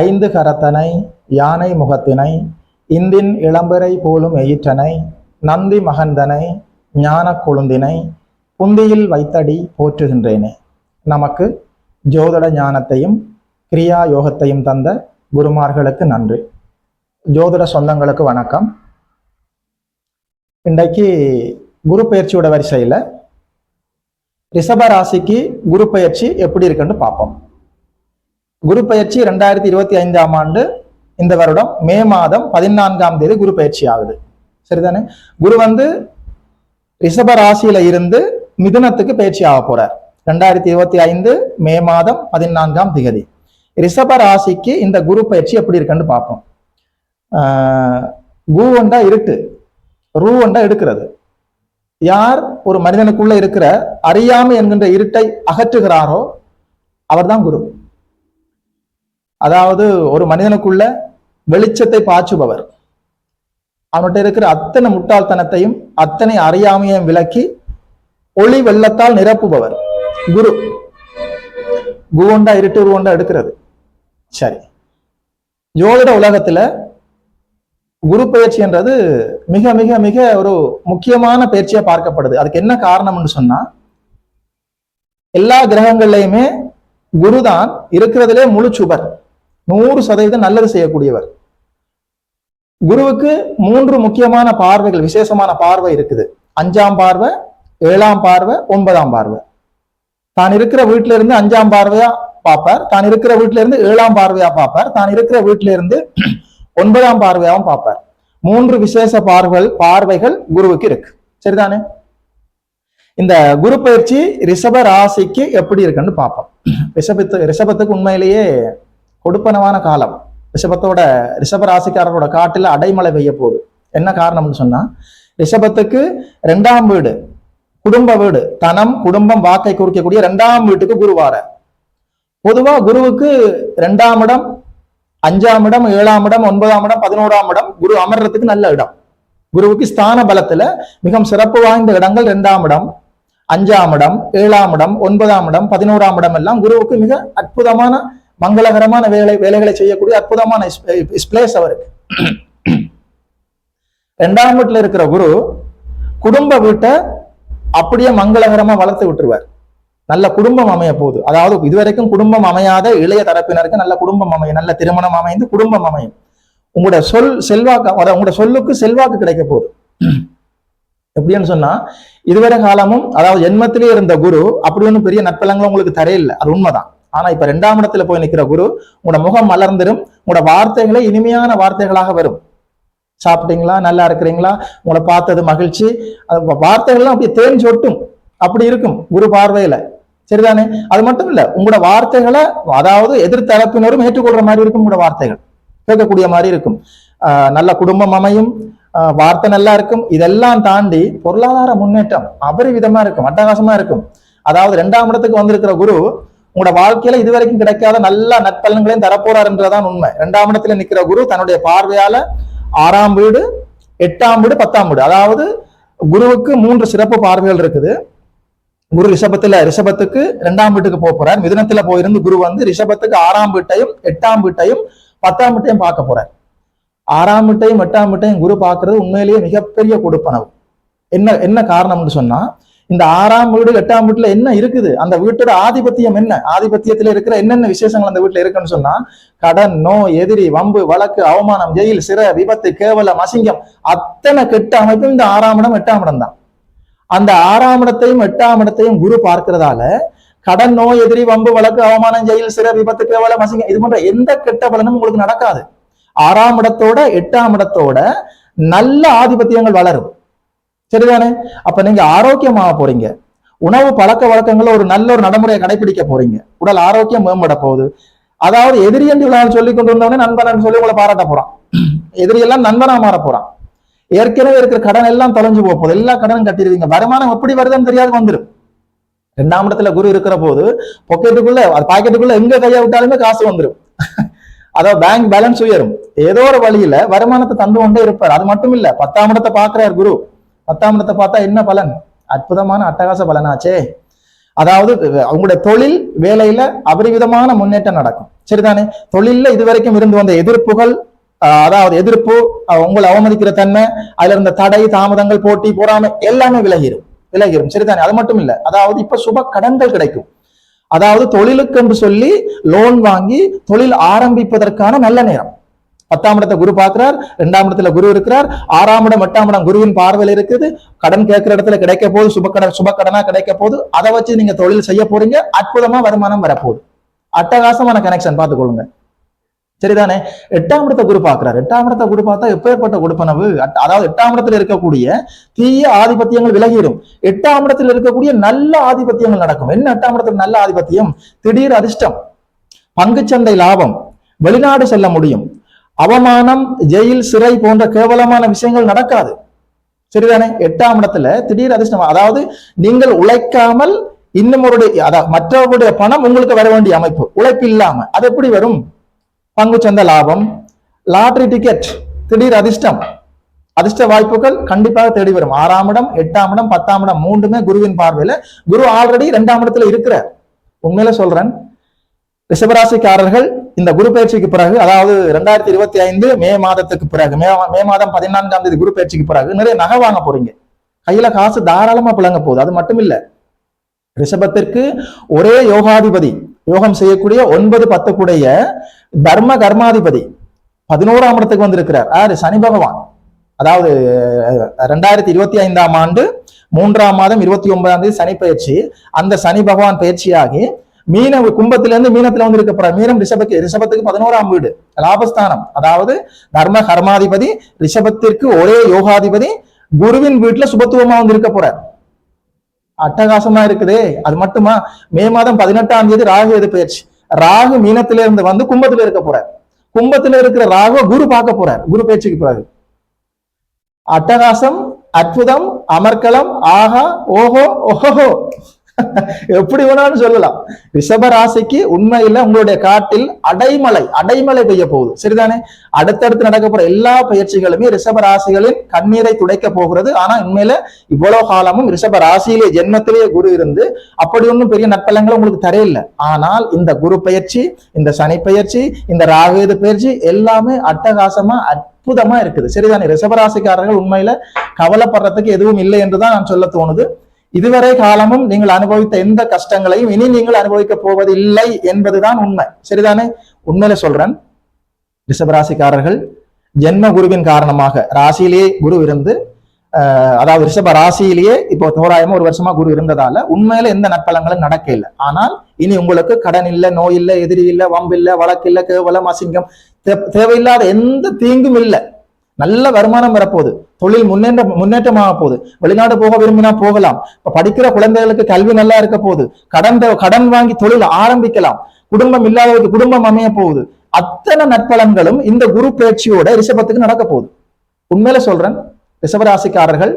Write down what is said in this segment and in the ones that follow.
ஐந்து கரத்தனை யானை முகத்தினை இந்தின் இளம்பரை போலும் எயிற்றனை நந்தி மகந்தனை ஞான கொழுந்தினை புந்தியில் வைத்தடி போற்றுகின்றேனே. நமக்கு ஜோதிட ஞானத்தையும் கிரியா யோகத்தையும் தந்த குருமார்களுக்கு நன்றி. ஜோதிட சொந்தங்களுக்கு வணக்கம். இன்றைக்கு குரு பயிற்சியோட வரிசையில் ரிஷப ராசிக்கு குரு பயிற்சி எப்படி இருக்குன்னு பார்ப்போம். குரு பயிற்சி ரெண்டாயிரத்தி இருபத்தி ஐந்தாம் ஆண்டு இந்த வருடம் மே மாதம் பதினான்காம் தேதி குரு பயிற்சி ஆகுது. சரிதானே? குரு வந்து ரிஷப ராசியில இருந்து மிதுனத்துக்கு பயிற்சி ஆக போறார். ரெண்டாயிரத்தி இருபத்தி ஐந்து மே மாதம் பதினான்காம் திகதி. ரிஷப ராசிக்கு இந்த குரு பயிற்சி எப்படி இருக்குன்னு பார்ப்போம். ஆஹ் குவண்டா இருட்டு ரூ ஒண்டா எடுக்கிறது. யார் ஒரு மனிதனுக்குள்ள இருக்கிற அறியாமை என்கின்ற இருட்டை அகற்றுகிறாரோ அவர்தான் குரு. அதாவது ஒரு மனிதனுக்குள்ள வெளிச்சத்தை பாய்ச்சுபவர். அவன்கிட்ட இருக்கிற அத்தனை முட்டாள்தனத்தையும் அத்தனை அறியாமையையும் விளக்கி ஒளி வெள்ளத்தால் நிரப்புபவர். குரு. குவண்டா இருட்டு உருவண்டா எடுக்கிறது. சரி. ஜோதிட உலகத்துல குரு பயிற்சி என்றது மிக மிக மிக ஒரு முக்கியமான பயிற்சியா பார்க்கப்படுது. அதுக்கு என்ன காரணம்னு சொன்னா எல்லா கிரகங்கள்லயுமே குருதான் இருக்கிறதுலே முழு சுபர். நூறு சதவீதம் நல்லது செய்யக்கூடியவர். குருவுக்கு மூன்று முக்கியமான பார்வைகள் விசேஷமான பார்வை இருக்குது. அஞ்சாம் பார்வை ஏழாம் பார்வை ஒன்பதாம் பார்வை. தான் இருக்கிற வீட்டுல இருந்து அஞ்சாம் பார்வையா பார்ப்பார் தான் இருக்கிற வீட்டுல இருந்து ஏழாம் பார்வையா பார்ப்பார் தான் இருக்கிற வீட்டுல இருந்து ஒன்பதாம் பார்வையாவும் பார்ப்பார். மூன்று விசேஷ பார்வைகள் பார்வைகள் குருவுக்கு இருக்கு. சரிதானே? இந்த குரு பயிற்சி ரிஷப ராசிக்கு எப்படி இருக்குன்னு பார்ப்போம். ரிஷபத்து ரிஷபத்துக்கு உண்மையிலேயே கொடுப்பனவான காலம். ரிஷபத்தோட ரிஷப ராசிக்காரரோட காட்டுல அடைமழை பெய்ய போகுது. என்ன காரணம்னு சொன்னா ரிஷபத்துக்கு ரெண்டாம் வீடு குடும்ப வீடு தனம் குடும்பம் வாக்கை குறிக்கக்கூடிய ரெண்டாம் வீட்டுக்கு குருவார பொதுவா குருவுக்கு ரெண்டாம் இடம் அஞ்சாம் இடம் ஏழாம் இடம் ஒன்பதாம் இடம் பதினோராம் இடம் குரு அமர்றதுக்கு நல்ல இடம். குருவுக்கு ஸ்தான பலத்துல மிகவும் சிறப்பு வாய்ந்த இடங்கள் ரெண்டாம் இடம் அஞ்சாம் இடம் ஏழாம் இடம் ஒன்பதாம் இடம் பதினோராம் இடம் எல்லாம் குருவுக்கு மிக அற்புதமான மங்களகரமான வேலை வேலைகளை செய்யக்கூடிய அற்புதமான பிளேஸ் அவருக்கு. ரெண்டாம் வீட்டில் இருக்கிற குரு குடும்ப வீட்டை அப்படியே மங்களகரமா வளர்த்து விட்டுருவார். நல்ல குடும்பம் அமைய போகுது. அதாவது இதுவரைக்கும் குடும்பம் அமையாத இளைய தரப்பினருக்கு நல்ல குடும்பம் அமையும் நல்ல திருமணம் அமைந்து குடும்பம் அமையும். உங்களோட சொல் செல்வாக்கு உங்களோட சொல்லுக்கு செல்வாக்கு கிடைக்க போகுது. எப்படின்னு சொன்னா இதுவரை காலமும் அதாவது ஜென்மத்திலே இருந்த குரு அப்படி ஒன்றும் பெரிய நற்பலங்களும் உங்களுக்கு தரையில்லை. அது உண்மைதான். ஆனா இப்ப ரெண்டாம் இடத்துல போய் நிக்கிற குரு உங்களோட முகம் மலர்ந்துடும் உங்களோட வார்த்தைகளே இனிமையான வார்த்தைகளாக வரும். சாப்பிட்டீங்களா? நல்லா இருக்கிறீங்களா? உங்களை பார்த்தது மகிழ்ச்சி. அது வார்த்தைகள்லாம் அப்படியே தேஞ்சு ஒட்டும் அப்படி இருக்கும் குரு பார்வையில. சரிதானே? அது மட்டும் இல்ல உங்களோட வார்த்தைகளை அதாவது எதிர்த்தரப்பினரும் ஏற்றுக்கொள்ற மாதிரி இருக்கும் உங்களோட வார்த்தைகள். கேட்கக்கூடிய மாதிரி இருக்கும். ஆஹ் நல்ல குடும்பம் அமையும். ஆஹ் வார்த்தை நல்லா இருக்கும். இதெல்லாம் தாண்டி பொருளாதார முன்னேற்றம் அபரிவிதமா இருக்கும் அட்டகாசமா இருக்கும். அதாவது ரெண்டாம் இடத்துக்கு வந்திருக்கிற குரு உங்களோட வாழ்க்கையில இதுவரைக்கும் கிடைக்காத நல்ல நற்பலன்களையும் தரப்போறார் என்றதான் உண்மை. ரெண்டாம் இடத்துல நிக்கிற குரு தன்னுடைய பார்வையால ஆறாம் வீடு எட்டாம் வீடு பத்தாம் வீடு. அதாவது குருவுக்கு மூன்று சிறப்பு பார்வைகள் இருக்குது. குரு ரிஷபத்துல ரிஷபத்துக்கு ரெண்டாம் வீட்டுக்கு போக போறார். மிதனத்துல போயிருந்து குரு வந்து ரிஷபத்துக்கு ஆறாம் வீட்டையும் எட்டாம் வீட்டையும் பத்தாம் வீட்டையும் பார்க்க போறார். ஆறாம் வீட்டையும் எட்டாம் வீட்டையும் குரு பார்க்கறது உண்மையிலேயே மிகப்பெரிய கொடுப்பனவு. என்ன என்ன காரணம்னு சொன்னா இந்த ஆறாம் வீடு எட்டாம் வீட்டுல என்ன இருக்குது? அந்த வீட்டோட ஆதிபத்தியம் என்ன? ஆதிபத்தியத்துல இருக்கிற என்னென்ன விசேஷங்கள் அந்த வீட்டுல இருக்குன்னு சொன்னா கடன் நோய் எதிரி வம்பு வழக்கு அவமானம் ஜெயில் சிற விபத்து கேவலம் அசிங்கம் அத்தனை கெட்ட அமைப்பும் இந்த ஆறாம் இடம் எட்டாம் இடம் தான். அந்த ஆறாம் இடத்தையும் எட்டாம் இடத்தையும் குரு பார்க்கிறதால கடன் நோய் எதிரி வம்பு வழக்கு அவமானம் ஜெயில் சிற விபத்து கேவலம் அசிங்கம் இது போன்ற எந்த கெட்ட பலனும் உங்களுக்கு நடக்காது. ஆறாம் இடத்தோட எட்டாம் இடத்தோட நல்ல ஆதிபத்தியங்கள் வளரும். சரிதானே? அப்ப நீங்க ஆரோக்கியமாக போறீங்க. உணவு பழக்க வழக்கங்களை ஒரு நல்ல ஒரு நடைமுறையை கடைபிடிக்க போறீங்க. உடல் ஆரோக்கியம் மேம்பட போகுது. அதாவது எதிரி என்று சொல்லி கொண்டு வந்தவனே நண்பன் சொல்லி உங்களை பாராட்ட போறான். எதிரியெல்லாம் நண்பனா மாற போறான். ஏற்கனவே இருக்கிற கடன் எல்லாம் தொலைஞ்சு போக போகுது. எல்லா கடனும் கட்டிடுவீங்க. வருமானம் எப்படி வருதுன்னு தெரியாது வந்துடும் ரெண்டாம் இடத்துல குரு இருக்கிற போது பொக்கெட்டுக்குள்ள அது பாக்கெட்டுக்குள்ள எங்க கையை விட்டாலுமே காசு வந்துடும் அதாவது பேங்க் பேலன்ஸ் உயரும். ஏதோ ஒரு வழியில வருமானத்தை தந்து கொண்டே இருப்பார். அது மட்டும் இல்ல பத்தாம் இடத்தை பாக்குறார் குரு. பத்தாம் இடத்தை பார்த்தா என்ன பலன்? அற்புதமான அட்டகாச பலனாச்சே. அதாவது அவங்களுடைய தொழில் வேலையில அபரிவிதமான முன்னேற்றம் நடக்கும். சரிதானே? தொழில்ல இதுவரைக்கும் இருந்து வந்த எதிர்ப்புகள் ஆஹ் அதாவது எதிர்ப்பு உங்களை அவமதிக்கிற தன்மை அதுல இருந்த தடை தாமதங்கள் போட்டி பொறாமை எல்லாமே விலகிரும். விலகிரும். சரிதானே? அது மட்டும் இல்ல. அதாவது இப்ப சுப கடன்கள் கிடைக்கும். அதாவது தொழிலுக்கு என்று சொல்லி லோன் வாங்கி தொழில் ஆரம்பிப்பதற்கான நல்ல நேரம். பத்தாம் இடத்தை குரு பார்க்கிறார் இரண்டாம் இடத்துல குரு இருக்கிறார் ஆறாம் இடம் எட்டாம் இடம் குருவின் பார்வையில் இருக்குது. கடன் கேட்கிற இடத்துல கிடைக்க போது சுபக்கடன் சுபக்கடனா கிடைக்க போகுது. அதை வச்சு நீங்க தொழில் செய்ய போறீங்க அற்புதமா வருமானம் வரப்போகுது அட்டகாசமான கனெக்ஷன் பார்த்துக்கொள்ளுங்க. சரிதானே? எட்டாம் இடத்தை குரு பார்க்கிறார். எட்டாம் இடத்தை குரு பார்த்தா எப்பேற்பட்ட கொடுப்பனவு? அட்- அதாவது எட்டாம் இடத்துல இருக்கக்கூடிய தீய ஆதிபத்தியங்கள் விலகிடும். எட்டாம் இடத்துல இருக்கக்கூடிய நல்ல ஆதிபத்தியங்கள் நடக்கும். என்ன எட்டாம் இடத்துல நல்ல ஆதிபத்தியம்? திடீர் அதிர்ஷ்டம் பங்குச்சந்தை லாபம் வெளிநாடு செல்ல முடியும். அவமானம் ஜெயில் சிறை போன்ற கேவலமான விஷயங்கள் நடக்காது. சரிதானே? எட்டாம் இடத்துல திடீர் அதிர்ஷ்டம். அதாவது நீங்கள் உழைக்காமல் இன்னும் ஒரு அதாவது பணம் உங்களுக்கு வர வேண்டிய அமைப்பு. உழைப்பு இல்லாம. அது எப்படி வரும்? பங்கு சந்த லாபம் லாட்ரி டிக்கெட் திடீர் அதிர்ஷ்டம். அதிர்ஷ்ட வாய்ப்புகள் கண்டிப்பாக தேடி வரும். ஆறாம் இடம் எட்டாம் இடம் பத்தாம் இடம் மூன்றுமே குருவின் பார்வையில. குரு ஆல்ரெடி இரண்டாம் இடத்துல இருக்கிறார். உண்மையில சொல்றேன் ரிஷபராசிக்காரர்கள் இந்த குரு பயிற்சிக்கு பிறகு அதாவது ரெண்டாயிரத்தி இருபத்தி ஐந்து மே மாதத்துக்கு பிறகு மே மே மாதம் பதினான்காம் தேதி குரு பயிற்சிக்கு பிறகு நிறைய நகை வாங்க போறீங்க. கையில காசு தாராளமா புழங்க போகுது அது மட்டும் இல்ல ரிஷபத்திற்கு ஒரே யோகாதிபதி யோகம் செய்யக்கூடிய ஒன்பது பத்துக்குடைய தர்ம கர்மாதிபதி பதினோராம் இடத்துக்கு வந்திருக்கிறார். ஆறு சனி பகவான். அதாவது ரெண்டாயிரத்தி இருபத்தி ஐந்தாம் ஆண்டு மூன்றாம் மாதம் இருபத்தி ஒன்பதாம் தேதி சனி பயிற்சி. அந்த சனி பகவான் பயிற்சியாகி மீன கும்பத்திலிருந்து மீனத்துல வந்து இருக்க போறார் மீனம் ரிஷபக்கு ரிஷபத்துக்கு பதினோராம் வீடு லாபஸ்தானம். அதாவது தர்ம கர்மாதிபதி ரிஷபத்திற்கு ஒரே யோகாதிபதி குருவின் வீட்டுல சுபத்துவமா வந்து இருக்க போறார். அட்டகாசமா இருக்குதே. அது மட்டுமா? மே மாதம் பதினெட்டாம் தேதி ராகு எது பயிற்சி ராகு மீனத்தில இருந்து வந்து கும்பத்துல இருக்க போறார். கும்பத்துல இருக்கிற ராகு குரு பார்க்க போறார். குரு பயிற்சிக்கு போறாரு அட்டகாசம் அற்புதம் அமர்க்கலம் ஆஹா ஓஹோ ஓஹோ எப்படி வேணாலும் சொல்லலாம். ரிஷப ராசிக்கு உண்மையில உங்களுடைய காட்டில் அடைமலை அடைமலை பெய்ய போகுது. சரிதானே? அடுத்தடுத்து நடக்க போற எல்லா பயிற்சிகளுமே ரிஷப ராசிகளின் கண்ணீரை துடைக்க போகிறது. ஆனா உண்மையில இவ்வளவு காலமும் ரிஷப ராசியிலே ஜென்மத்திலேயே குரு இருந்து அப்படி ஒன்றும் பெரிய நற்பலங்களை உங்களுக்கு தரையில்லை. ஆனால் இந்த குரு பயிற்சி இந்த சனி பயிற்சி இந்த ராகுது பயிற்சி எல்லாமே அட்டகாசமா அற்புதமா இருக்குது. சரிதானே? ரிஷபராசிக்காரர்கள் உண்மையில கவலைப்படுறதுக்கு எதுவும் இல்லை என்றுதான் நான் சொல்ல தோணுது. இதுவரை காலமும் நீங்கள் அனுபவித்த எந்த கஷ்டங்களையும் இனி நீங்கள் அனுபவிக்க போவதில்லை என்பதுதான் உண்மை. சரிதானே? உண்மையில சொல்றேன். ரிஷபராசிக்காரர்கள் ஜென்ம குருவின் காரணமாக ராசியிலேயே குரு இருந்து அதாவது ரிஷப ராசியிலேயே இப்போ தோராயமா ஒரு வருஷமா குரு இருந்ததால உண்மையில எந்த நற்பலங்களும் நடக்க இல்லை. ஆனால் இனி உங்களுக்கு கடன் இல்லை நோய் இல்லை எதிரி இல்லை வம்பு இல்லை வழக்கு இல்லை கேவலம் அசிங்கம் தேவையில்லாத எந்த தீங்கும் இல்லை. நல்ல வருமானம் வரப்போகுது. தொழில் முன்னேற்ற முன்னேற்றமாக போகுது. வெளிநாடு போக விரும்பினா போகலாம். இப்ப படிக்கிற குழந்தைகளுக்கு கல்வி நல்லா இருக்க போகுது. கடன் கடன் வாங்கி தொழில் ஆரம்பிக்கலாம். குடும்பம் இல்லாதவருக்கு குடும்பம் அமைய போகுது. அத்தனை நற்பலன்களும் இந்த குரு பேச்சியோட ரிஷபத்துக்கு நடக்க போகுது. உண்மையில சொல்றேன் ரிஷபராசிக்காரர்கள்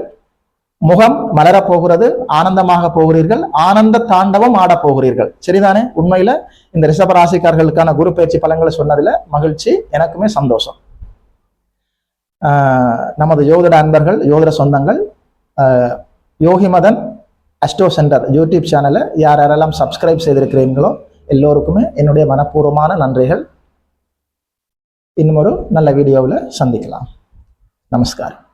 முகம் மலரப் போகிறது ஆனந்தமாக போகிறீர்கள் ஆனந்த தாண்டவம் ஆடப் போகிறீர்கள். சரிதானே? உண்மையில இந்த ரிஷபராசிக்காரர்களுக்கான குரு பயிற்சி பலன்களை சொன்னதுல மகிழ்ச்சி எனக்குமே சந்தோஷம். நமது யோதிட அன்பர்கள் யோதிட சொந்தங்கள் Yogimadhan Yogi Madhan astro centre YouTube சேனலை யார் யாரெல்லாம் சப்ஸ்கிரைப் செய்திருக்கிறீங்களோ எல்லோருக்குமே என்னுடைய மனப்பூர்வமான நன்றிகள். இன்னும் ஒரு நல்ல வீடியோவில் சந்திக்கலாம். நமஸ்காரம்.